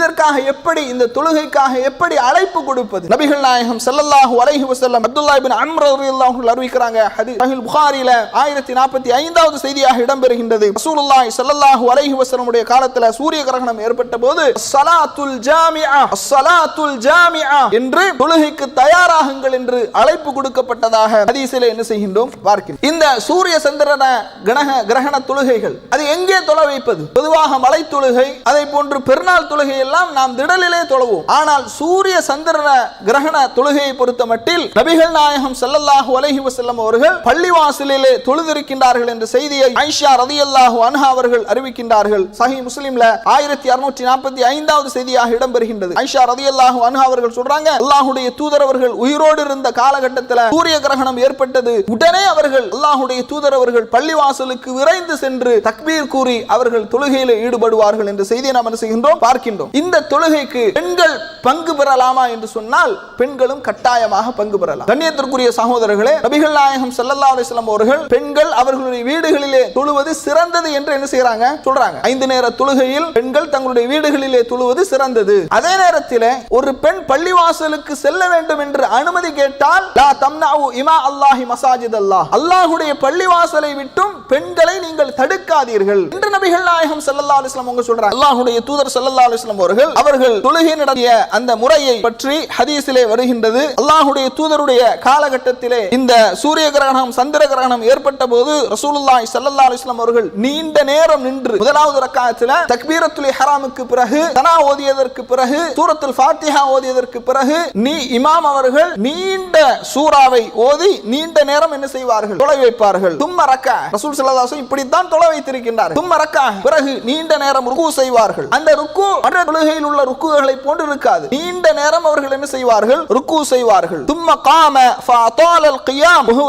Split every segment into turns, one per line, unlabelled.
இதற்காக எப்படி இந்த தொழுகைக்காக எப்படி அழைப்பு கொடுப்பது? நபிகள் நாயகம் செல்லல்லாஹு அலைஹி வசல்லம் அப்துல்லா பின் அம்ர் அவர்கள் அறிவிக்கிறாங்க. அது அகில் புகாரில 1045வது செய்தியாக இடம்பெறுகின்றது. ரசூலுல்லாஹி செல்லல்லாஹு அலைஹி வஸல்லமுடைய காலத்தில் சூரிய கிரகணம் ஏற்பட்ட போது சலாத்துல் ஜாமியா சலாத்துல் ஜாமியா என்று தொழுகைக்கு தயாராகுங்கள் என்று அழைப்பு கொடுக்கப்பட்டதாக ஹதீஸிலே என்ன செய்கின்றோம்? பார்க்கிறோம் இந்த சூரிய சந்திரன கிரக கிரகண தொழுகைகள் அது எங்கே தொலை வைப்பது? பொதுவாக மலை தொழுகை அதை போன்று பெருநாள் தொழுகை எல்லாம் நாம் திடலிலே தொழவோம். ஆனால் சூரிய சந்திரன கிரகண தொழுகையை பொறுத்த மட்டில் நபிகள் நாயகம் செல்லல்லாஹு அலஹி வசல்லம் அவர்கள் பள்ளிவாசலிலே தொழுதிருக்கின்றார்கள் என்ற செய்தியை ஐஷா ரதி அல்லாஹு அன்ஹா அவர்கள் அறிவிக்கின்றார்கள். சஹி முஸ்லிம்ல ஆயிரத்தி அறுநூற்றி நாற்பத்தி ஐந்தாவது செய்தியாக இடம்பெறுகின்றது. ஐஷா ரதி அல்லாஹு அன்ஹா அவர்கள் சொல்றாங்க அல்லாஹுடைய தூதரவர்கள் உயிரோடு இருந்த காலகட்டத்தில் சூரிய கிரகணம் ஏற்பட்டது. உடனே அவர்கள் அல்லாஹுடைய தூதரவர்கள் பள்ளிவாசலுக்கு விரைந்து சென்று தக்பீர் தக்பீர் கூறி அவர்கள் தொழுகையில் ஈடுபடுவார்கள் என்ற செய்தியை நாம் என்ன செய்கின்றோம்? பார்க்கின்றோம். இந்த தொழுகைக்கு பெண்கள் பங்கு பெறலாமா என்று சொன்னால் பெண்களும் கட்டாயமாக பங்கு பெறலாம். கண்ணியத்திற்குரிய சகோதரர்களே நபிகள் நாயகம் ஸல்லல்லாஹு அலிஸ்லாம் அவர்கள் பெண்கள் அவர்களுடைய வீடுகளிலே தொழுவது சிறந்தது என்று என்ன செய்யறாங்க சொல்றாங்க. ஐந்து நேர தொழுகையில் பெண்கள் தங்களுடைய வீடுகளிலே தொழுவது சிறந்தது. அதே நேரத்தில் ஒரு பெண் பள்ளிவாசலுக்கு செல்ல வேண்டும் என்று அனுமதி கேட்டால் லா தம்னாவு இமா அல்லாஹி மசாஜித் அல்லாஹ் அல்லாஹுடைய பள்ளிவாசலை விட்டும் பெண்களை நீங்கள் தடுக்காதீர்கள். என்று நபிகள் நாயகம் செல்லல்லா அலிஸ்லாம் அவங்க சொல்றாங்க. அல்லாஹுடைய தூதர் செல்லல்லா அலிஸ்லாம் அவர்கள் அவர்கள் தொழுகை நடத்திய அந்த முறையை பற்றி ஹதீஸிலே வருகின்றது. அல்லாஹுடைய தூதருடைய காலகட்டத்திலே இந்த சூரிய கிரகணம் சந்திர கிரகணம் ஏற்பட்ட போது ரசூலுல்லாய் ஸல்லல்லாஹு அலிஸ்லாம் அவர்கள் நீண்ட நேரம் நின்று முதலாவது ரக்காயத்தில் தக்பீரத்துலி ஹராமுக்கு பிறகு தனா ஓதியதற்கு பிறகு சூரத்தில் ஃபாத்திஹா ஓதியதற்கு பிறகு நீ இமாம் அவர்கள் நீண்ட சூறாவை ஓதி நீண்ட நேரம் என்ன செய்வார்கள்? தொலை வைப்பார்கள். தும்ம ரக்கா. ரசூல் ஸல்லல்லாஹு இப்படித்தான் தொலை வைத்திருக்கிறார் தும்ம ரக்கா பிறகு நீண்ட நேரம் ருக்கு செய்வார்கள். அந்த ருக்கு மற்ற தொழுகையில் உள்ள ருக்குகளை போன்று இருக்காது. நீண்ட நேரம் அவர்கள் என்ன செய்வார்கள்? ருக்கு செய்வார்கள். தும்ம காம ஃபஅதால கியாம் வஹுவ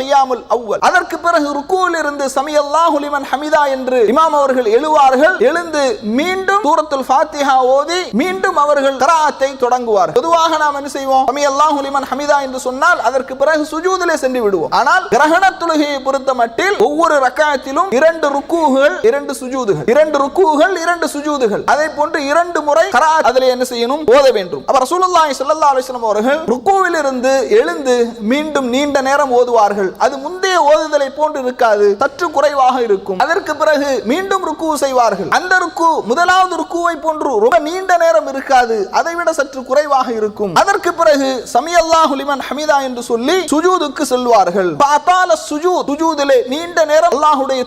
கியாமுல் அவ்வல். அதற்கு பிறகு ருக்குவில் இருந்து சமியல்லாஹு லிமன் ஹமிதா என்று இமாம் அவர்கள் எழுவார்கள். எழுந்து மீண்டும் சூரத்துல் ஃபாத்திஹா ஓதி மீண்டும் அவர்கள் கராத்தை தொடங்குவார் பொதுவாக நாம் என்ன செய்வோம்? சமியல்லாஹு லிமன் ஹமிதா என்று சொன்னால் அதற்கு பிறகு சுஜூதிலே சென்று விடுவோம். ஆனால் கிரகண தொழுகையை பொறுத்த மட்டில் ஒவ்வொரு ரக்காயத்திலும் இரண்டு ருக்கு ருக்குகள் இரண்டு சுஜூதுகள். இரண்டு ருக்குகள் இரண்டு சுஜூதுகள். அதை போன்று இரண்டு முறை கரா அதில் என்ன செய்யணும்? ஓத வேண்டும். அப்ப ரசூலுல்லாஹி ஸல்லல்லாஹு அலைஹி வஸல்லம் அவர்கள் ருக்குவில் இருந்து எழுந்து மீண்டும் நீண்ட நேரம் ஓதுவார்கள். அது முந்தைய ஓதுதலை போன்று இருக்காது சற்று குறைவாக இருக்கும். அதற்கு பிறகு மீண்டும் ருக்கு செய்வார்கள். அந்த ருக்கு முதலாவது ருக்குவை போன்று ரொம்ப நீண்ட நேரம் இருக்காது அதை விட சற்று குறைவாக இருக்கும். அதற்கு பிறகு சமியல்லாஹு லிமன் ஹமீதா என்று சொல்லி சுஜூதுக்கு செல்வார்கள். பாத்தால சுஜூத் சுஜூதிலே நீண்ட நேரம் அல்லாஹ்வுடைய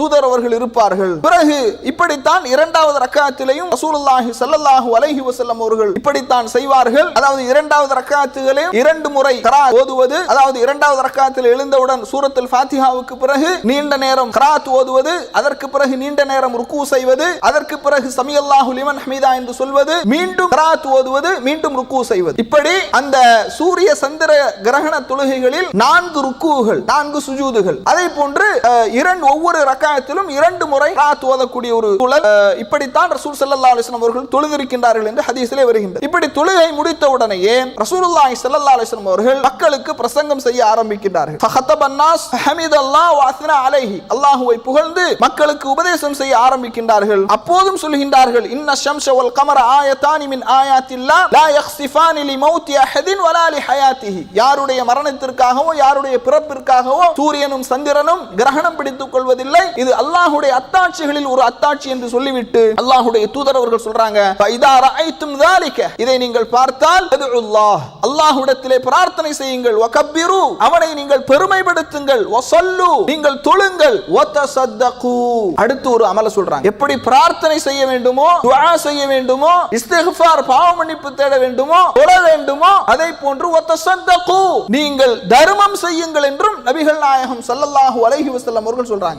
தூதர் தூதர் அவர்கள் இருப்பார்கள். பிறகு இப்படித்தான் இரண்டாவது ரக்காத்திலையும் ரசூலுல்லாஹி சல்லல்லாஹு அலைஹி வஸல்லம் அவர்கள் இப்படித்தான் செய்வார்கள். அதாவது இரண்டாவது ரக்காத்துகளையும் இரண்டு முறை கரா ஓதுவது அதாவது இரண்டாவது ரக்காத்தில் எழுந்தவுடன் சூரத்தில் ஃபாத்திஹாவுக்கு பிறகு நீண்ட நேரம் கராத் ஓதுவது அதற்கு பிறகு நீண்ட நேரம் ருக்கு செய்வது அதற்கு பிறகு சமியல்லாஹு லிமன் ஹமீதா என்று சொல்வது மீண்டும் கராத் ஓதுவது மீண்டும் ருக்கு செய்வது. இப்படி அந்த சூரிய சந்திர கிரகண தொழுகைகளில் நான்கு ருக்குகள் நான்கு சுஜூதுகள். அதே போன்று இரண்டு ஒவ்வொரு ரக்காயத்தில் ரக்காயத்திலும் இரண்டு முறை கராத் ஓதக்கூடிய ஒரு சூழல் இப்படித்தான் ரசூல் ஸல்லல்லாஹு அலைஹி அவர்கள் தொழுதிருக்கின்றார்கள் என்று ஹதீஸிலே வருகின்றது. இப்படி தொழுகை முடித்த உடனேயே ரசூலுல்லாஹி ஸல்லல்லாஹு அலைஹி அவர்கள் மக்களுக்கு பிரசங்கம் செய்ய ஆரம்பிக்கின்றார்கள். ஃபஹத்தபன் நாஸ் ஹமிதல்லாஹ் வ அலைஹி. அல்லாஹ்வை புகழ்ந்து மக்களுக்கு உபதேசம் செய்ய ஆரம்பிக்கின்றார்கள். அப்போதும் சொல்கின்றார்கள் இன்ன ஷம்ஸ வல் கமர ஆயத்தானி மின் ஆயாத்தில்லா லா யக்ஸிஃபானி லி மௌத்தி அஹதின் வலா லி ஹயாத்திஹி. யாருடைய மரணத்திற்காகவோ யாருடைய பிறப்பிற்காகவோ சூரியனும் சந்திரனும் கிரகணம் பிடித்துக் கொள்வதில்லை. இது அல்லாஹுடைய அத்தாட்சிகளில் ஒரு அத்தாட்சி என்று சொல்லிவிட்டு அல்லாஹுடைய தூதரவர்கள் சொல்றாங்க இதை நீங்கள் பார்த்தால் அல்லாஹுடத்திலே பிரார்த்தனை செய்யுங்கள் வகப்பிரு. அவனை நீங்கள் பெருமைப்படுத்துங்கள் வசல்லு. நீங்கள் தொழுங்கள் ஒத்த வத்தசத்தகு அடுத்து ஒரு அமல சொல்றாங்க. எப்படி பிரார்த்தனை செய்ய வேண்டுமோ துஆ செய்ய வேண்டுமோ இஸ்திக்ஃபார் பாவ மன்னிப்பு தேட வேண்டுமோ தொழ வேண்டுமோ அதை போன்று ஒத்த வத்தசத்தகு நீங்கள் தர்மம் செய்யுங்கள் என்றும் நபிகள் நாயகம் சல்லல்லாஹு அலைஹி வஸல்லம் அவர்கள் சொல்றாங்க.